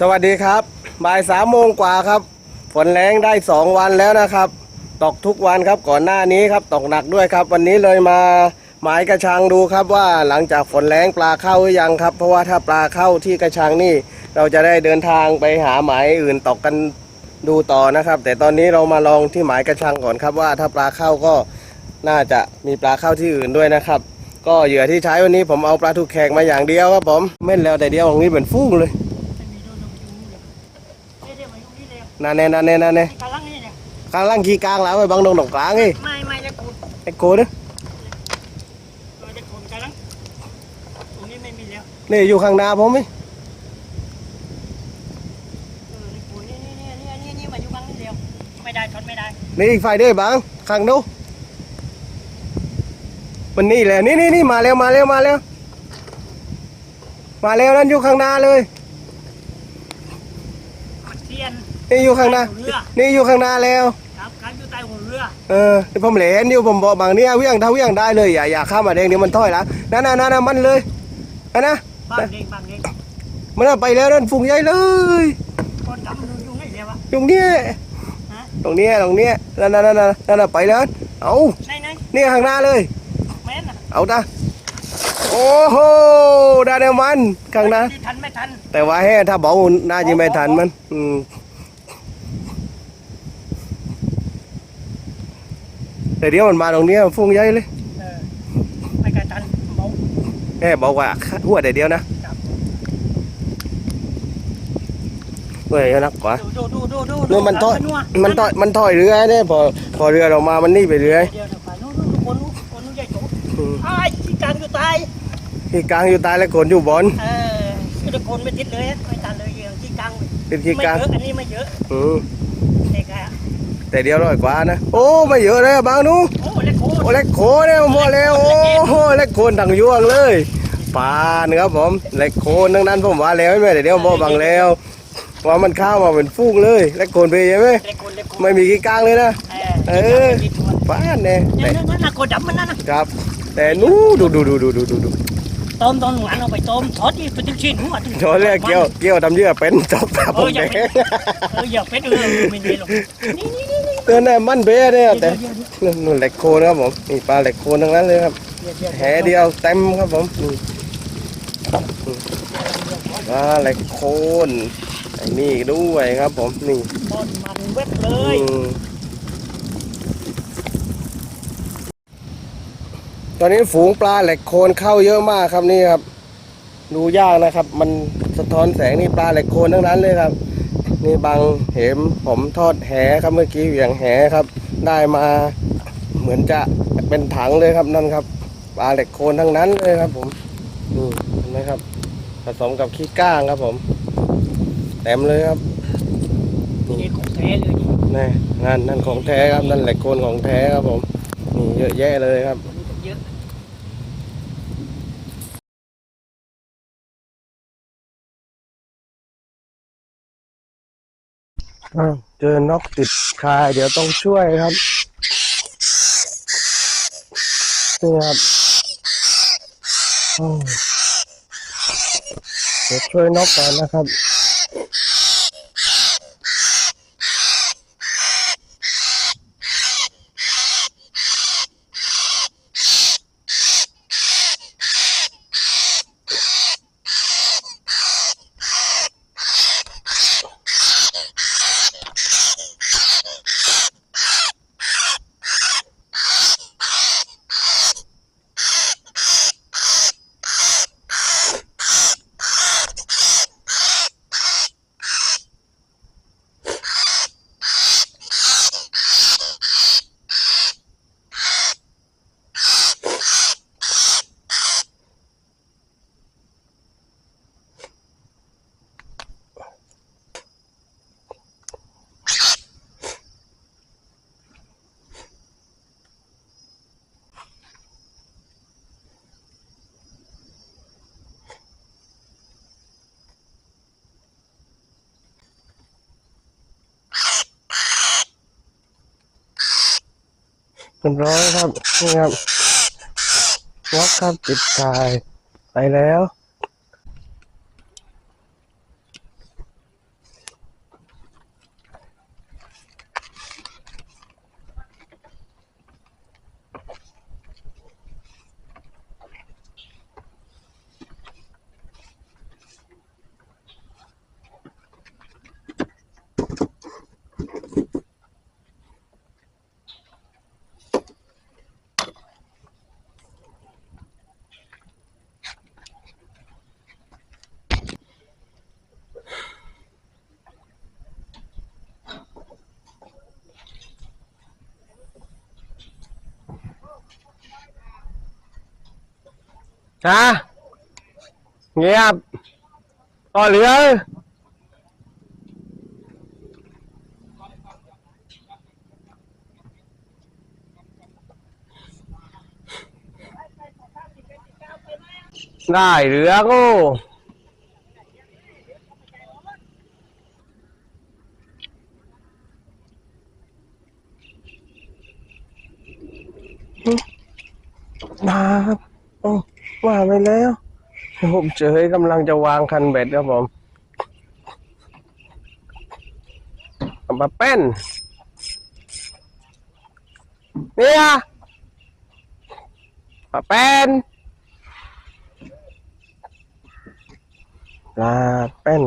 สวัสดีครับบ่ายสามโมงกว่าครับ ฝนแรงได้สองวันแล้วนะครับ ตกทุกวันครับก่อนหน้านี้ครับตกหนักด้วยครับ วันนี้เลยมาหมายกระชังดูครับว่าหลังจากฝนแรงปลาเข้าหรือยังครับ เพราะว่าถ้าปลาเข้าที่กระชังนี่ เราจะได้เดินทางไปหาหมายอื่นตกกันดูต่อนะครับ แต่ตอนนี้เรามาลองที่หมายกระชังก่อนครับว่าถ้าปลาเข้าก็น่าจะมีปลาเข้าที่อื่นด้วยนะครับ ก็เหยื่อที่ใช้วันนี้ผมเอาปลาทูแขกมาอย่างเดียวครับผมเม่นแล้วแต่เดียวของนี้เป็นฟูงเลย ไม่มีโดนลงยุงเลยเอ้ยเดี๋ยวมายุง นี่เลยนั่นแน่นั่นแน่นั่นแน่กำลังนี่เนี่ยกลางล่างขี้กลางแล้วไปบังดงดงกลางไอ้ไม่ไม่จะกูดไอ้โกนะเราจะกูดกำลังตรงนี้ไม่มีแล้วนี่อยู่ข้างหน้าผมไหมเออนี่กูนี่นี่นี่นี่นี่นี่มาอยู่กลางนี่เดียวไม่ได้ทนไม่ได้นี่อีกฝ่ายเด้บังข้างนู้นมันนี่แหละนี่นี่นี่มาแล้วมาแล้วมาแล้วมาแล้วนั่นอยู่ข้างหน้าเลย มันเทีย นนี่อยู่ข้างหน้าเรือนี่อยู่ข้างหน้าแล้ว ครับการอยู่ใต้หัวเรือ เออที่ผมเหลนอยู่ผมบอกบางเนี่ยเวี่ยงถ้าเวี่ยงได้เลยอย่าอย่าข้ามมาแดงเดี๋ยวมันถอยละนั่นน่ะนั่นน่ะมันเลยอันนะบ้านเด้งบ้านเด้งมันน่ะไปแล้วนั่นฟุ้งใหญ่เลยคนดำมันอยู่ไม่เดียววะตรงเนี้ยฮะตรงเนี้ยตรงเนี้ยนั่นนั่นนั่นนั่นน่ะไปแล้ว เอาไหนไหนนี่ข้างหน้าเลยแม่นน่ะเอาตาโอ้โหได้แล้วมันข้างหน้าที่ทันไม่ทันแต่ว่าแห่ถ้าบอกว่าน่าจะไม่ทันมัน อืม แต่เดี๋ยวมันมาตรงเนี้ยฟุ้งใหญ่เลยเออไม่กล้าทันเบาแห่บอกว่าหัวแต่เดียวนะครับเฮ้ยนักกว่าดูดูดูดูนู่นมันถอยนัวมันถอยมันถอยเรือเนี่ยพอพอเรือเรามามันนี่ไปเรือเดี๋ยวเดี๋ยวไปนู่นนู่นคนนู้นคนนู้นใหญ่โตอืมไอ้ที่กลางอยู่ใต้ที่กลางอยู่ใตายแล้วคนอยู่บนเออคือตะโกนไม่ติดเลยอะไม่ตันเลยอย่างที่กลางเป็นไม่ที่กลางเยอะอันนี้ไม่เยอะอืมเด็กอะ แต่เดียวร้อยกว่านะ โอ้ไม่เยอะเลยอะบางหนู้โอ้เล็กโคโอ้เล็กโคเนี่ยหมดแล้วโอ้โหเล็กโคนถังยวงเลยปลาเนื้อผมเล็กโคนทั้งนั้นผมว่าแล้วไม่ได้เดี๋ยวบอกบังแล้วว่ามันข้าวมาเป็นฟูงเลยเล็กโคนไปใช่ไหมเล็กโคนเล็กโคนไม่มีกี่กลางเลยนะเอเอออมีตัวป้าเนี่ยเนี่แต่ยนั่นน่ะโคดำมันนั่นน่ะครับ แต่นู้ดูดูดูดูดูดูดูต้มตอนหวานเอาไปต้มทอดที่เป็นชิ้นหัวโชว์เรียกเกี่ยวเกี่ยวทำเยื่อเป็นจบครับผมแดงเอออย่าเป็นเออไม่ดีหรอกนี่นี่ นี่นี่เตือนแน่มันเบ้เนี่ยแต่เดี๋ยวเดี๋ยวนู่นเล็กโคนครับผมนี่ปลาเล็กโคนทั้งนั้นเลยครับเดี๋ยวเดี๋ยวแหเดียวเต็มครับผมนี่ปลาเล็กโคนไอ้นี่ด้วยครับผมนี่บอลมันเว็บเลยอืมตอนนี้ฝูงปลาแหลกโคนเข้าเยอะมากครับนี่ครับ ดูยากนะครับ มันสะท้อนแสงนี่ปลาแหลกโคนทั้งนั้นเลยครับ นี่บางเหมผมทอดแหครับเมื่อกี้เหวี่ยงแหครับ ได้มาเหมือนจะเป็นถังเลยครับนั่นครับปลาแหลกโคนทั้งนั้นเลยครับ ผมนี่เห็นไหมครับ ผสมกับขี้ก้างครับ ผมเต็มเลยครับนี่ของแท้เลยนี่นี่นั่นนั่นของแท้ครับนั่นแหละโคนของแท้ครับ ผมนี่เยอะแยะเลยครับวันนี้ต้องเยอะ เจอนกติดคาย เดี๋ยวต้องช่วยครับนี่ครับเดี๋ยวช่วยนกก่อนนะครับ เรียบร้อยครับนี่ครับนกครับติดคายไปแล้ว ฮะเงียบต่อเห ว่าไปแล้วผมเจอกำลังจะวางคันเบ็ดครับผมมาเป็นเนี่ยมาเป็นลาเป็น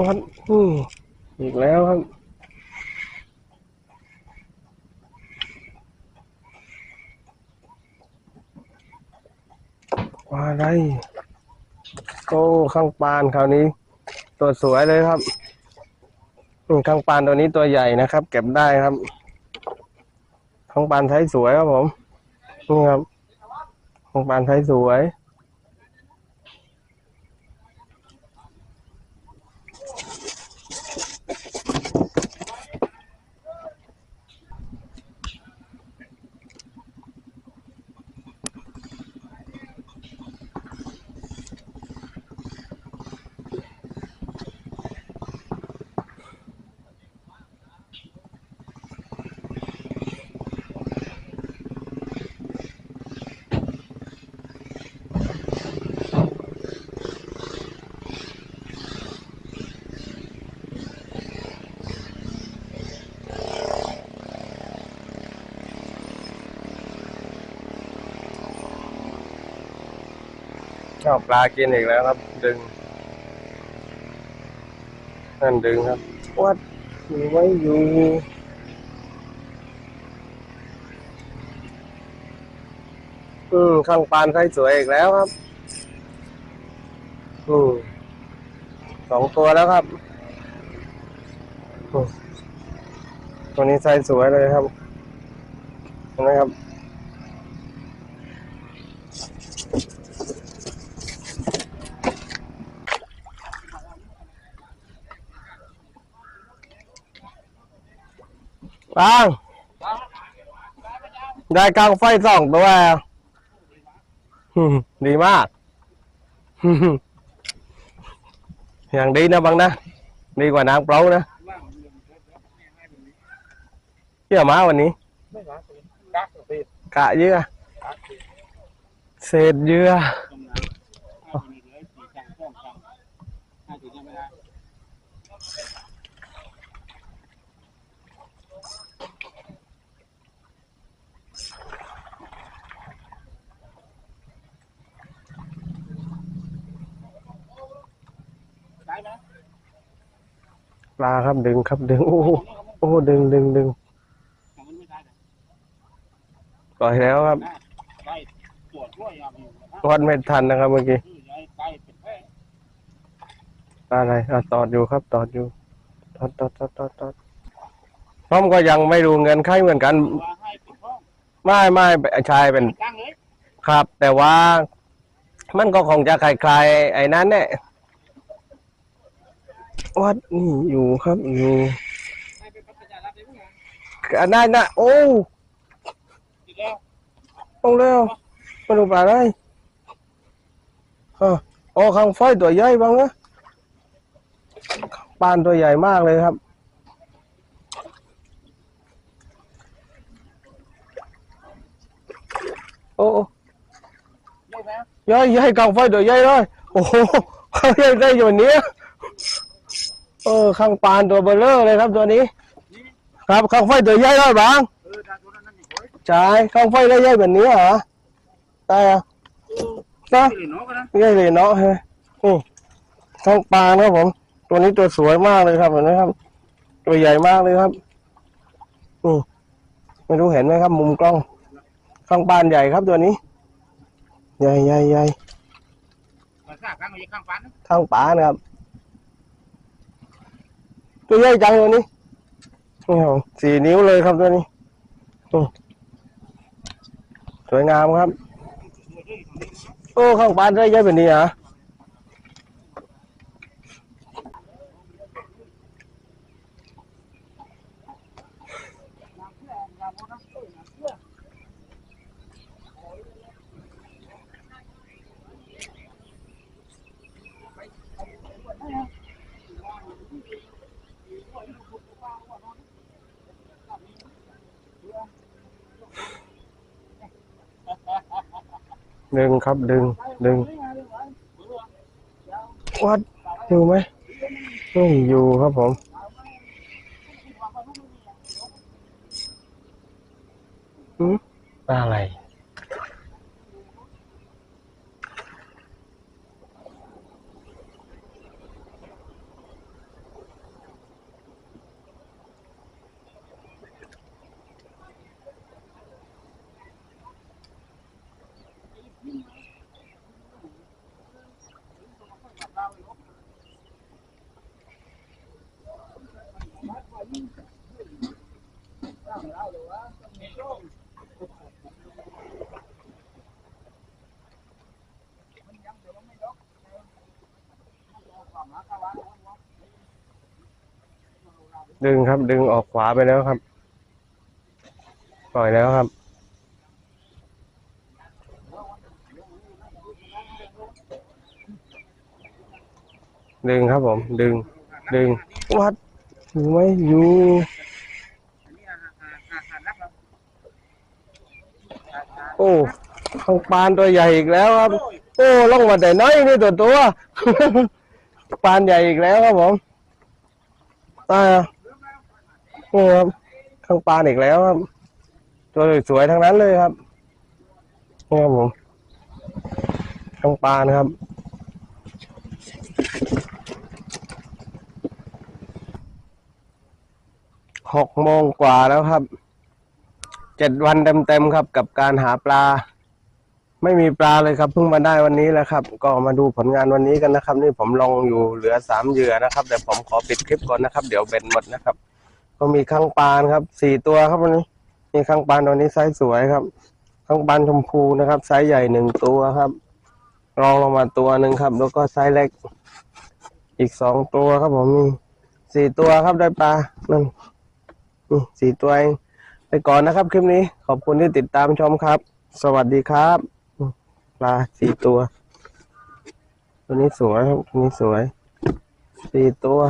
วัดอืมอีกแล้วครับว่าอะไรโอ้ข้างปานคราวนี้ ตัวสวยเลยครับอืมข้างปานตัวนี้ตัวใหญ่นะครับ เก็บได้ครับ ข้างปานไทยสวยครับผมนี่ครับข้างปานไทยสวย ชอบปลากินอีกแล้วครับ ดึง นั่นดึงครับวัดมีไว้อยู่อืมข้างปานไซส์สวยอีกแล้วครับ อืมสองตัวแล้วครับอืมตัวนี้ไซส์สวยเลยครับเห็นไหมครับ ปางได้กลางไฟสองตัวดีมาก อย่างดีนะบังนะ ดีกว่านางเปล่านะเที่ยวมาวันนี้กเลยกักเยกะเศษเยอตรงนั้นถ้าจะมีเหลือสี่จังสองจังถ้าจะยังไม่ได้ได้ไหม ปลาครับดึงครับดึงโอ้โหโอ้โหดึงดึงดึงต่มันไม่ได้เลยปล่อยแล้วครับตรอดไม่ทันนะครับเมื่อกี้ปลาอะไรอะตอดอยู่ครับตอดอยู่ตอดตอดตอดตอดตอดผมก็ยังไม่รู้เงินใครเหมือนกัน ไม่ไม่ชายเป็นครับ แต่ว่า มันก็คงจะคล้ายๆไอ้นั้นเนี่ย วัดนี่อยู่ครับอยู่ให้เป็นปัจจัยรับได้ไหมอันนั้นนะโอ้อีกแล้วตรงแล้วมาดูปลาได้อะโอ้ข้างไฟตัวใหญ่บ้างนะปานตัวใหญ่มากเลยครับโอ้โอ้เยอะไหมใหญ่ใหญ่กลางไฟตัวใหญ่เลยโอ้โหใหญ่ได้อยู่นี้ เออข้างปานตัวเบลเลอร์เลยครับตัวนี้ ครับข้างไฟตัวใหญ่เลยบางเออถ้าตัวนั้นนั่นอีกคนใช่ข้างไฟได้ใหญ่แบบนี้เหรอได้อะเนะหรือน้องก็นะไม่ใช่เลยเนาะฮะนี่ท้องปลานครับผม ตัวนี้ตัวสวยมากเลยครับเห็นไหมครับ ตัวใหญ่มากเลยครับนี่ไม่รู้เห็นไหมครับ มุมกล้อง ข้างปานใหญ่ครับตัวนี้ ใหญ่ใหญ่ใหญ่ข้างปลานครับ ตัวใหญ่จังตัวนี้นี่ครับสี่นิ้วเลยครับตัวนี้สวยงามครับ โอ้ข้างบ้านได้เยอะแบบนี้เห ดึงครับดึงดึงวัดอยู่ไหมไม่อยู่ครับผมอืมอะไร ดึงครับ ดึงออกขวาไปแล้วครับ ปล่อยแล้วครับดึงครับผม ดึง ดึง วัดอยู่ไหมอยู่อันนี้อาหารอาหารนักแล้วโอ้ข้างปานตัวใหญ่อีกแล้วครับ โอ้ล่องมาแต่น้อยนี่ตัวตัว ปานใหญ่อีกแล้วครับผมตายอะโอ้ครับข้างปานอีกแล้วครับ ตัวสวยๆทั้งนั้นเลยครับนี่ครับผมข้างปานครับหกโมงกว่าแล้วครับ เจ็ดวันเต็มๆครับกับการหาปลา ไม่มีปลาเลยครับเพิ่งมาได้วันนี้แหละครับ ก็มาดูผลงานวันนี้กันนะครับ นี่ผมลองอยู่เหลือสามเหยื่อนะครับแต่ผมขอปิดคลิปก่อนนะครับ เดี๋ยวเบ็ดหมดนะครับ ก็มีข้างปานครับสี่ตัวครับวันนี้มีข้างปานตัวนี้ไซส์สวยครับข้างปานชมพูนะครับไซส์ใหญ่หนึ่งตัวครับรองลงมาตัวหนึ่งครับ แล้วก็ไซส์เล็ก อีกสองตัวครับผมมีสี่ตัวครับได้ปลานั่นนี่สี่ตัวเองไปก่อนนะครับ คลิปนี้ขอบคุณที่ติดตามชมครับ สวัสดีครับ ปลาสี่ตัว ตัวนี้สวยครับตัวนี้สวยสี่ตัว